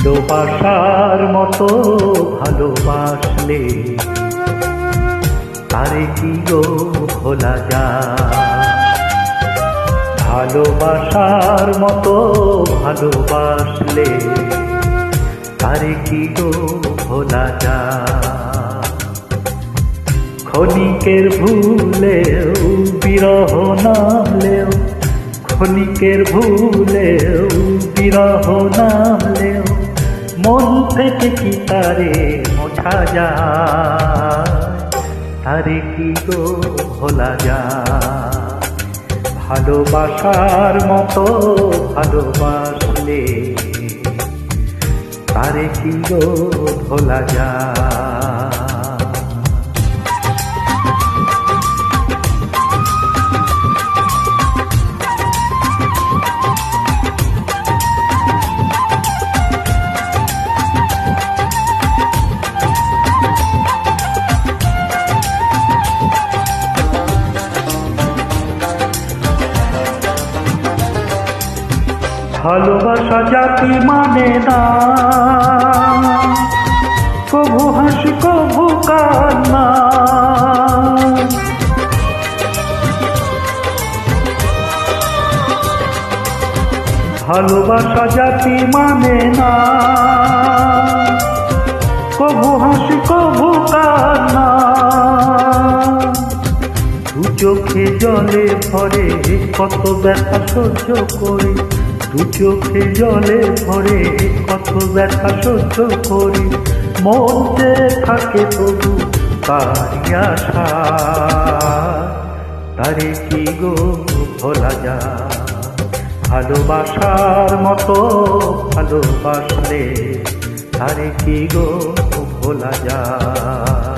ভালোবাসার মতো ভালোবাসলে আরে কি গো ভোলা যায়? ভালোবাসার মতো ভালোবাসলে আরে কি গো ভোলা যায়? ক্ষণিকের ভুলেও, বিরহ নামলেও, ক্ষণিকের ভুলেও, বিরহ নামলেও মন থেকে কি তারে মোছা যা তারে কি গো ভোলা যায়? ভালোবাসার মতো ভালোবাসলে তারে কি গো ভোলা যায়? ভালোবাসা জাতি মানে না। কবু হাসি কবু কান্না। ভালোবাসা জাতি মানে না। কবু হাসি কবু কান্না। চোখে জলে ভরে কত ব্যথা সহ্য করে দু চোখে জলে ভরে কত ব্যথা সহ্য করি মন যে থাকে তবু তারি আশা। তারে কি গো ভোলা যায়? ভালোবাসার মতো ভালোবাসলে তারে কি গো ভোলা যায়?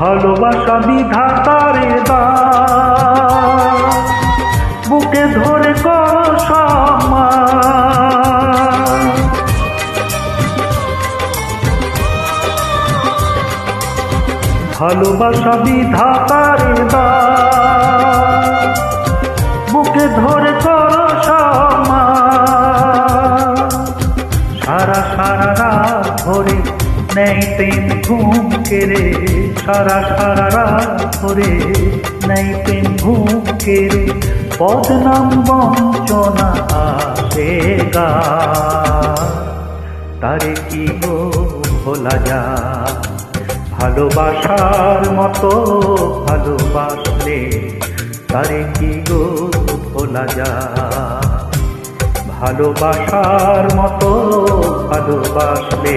ভালোবাসা বিধাতারে দা। বুকে ধরে কর সম্মান ভালোবাসা বিধাতারে দা। বুকে ধরে কর সারা সারা রাত ধরে নেই প্রেম ঘুম কেড়ে, সারা সারা রাত ধরে। নেই প্রেম ঘুম কেড়ে বদনাম বঞ্চনা আসে গা। তারে কি গো ভোলা যা ভালোবাসার মতো ভালোবাসলে তারে কি গো ভোলা যা ভালোবাসার মতো ভালোবাসলে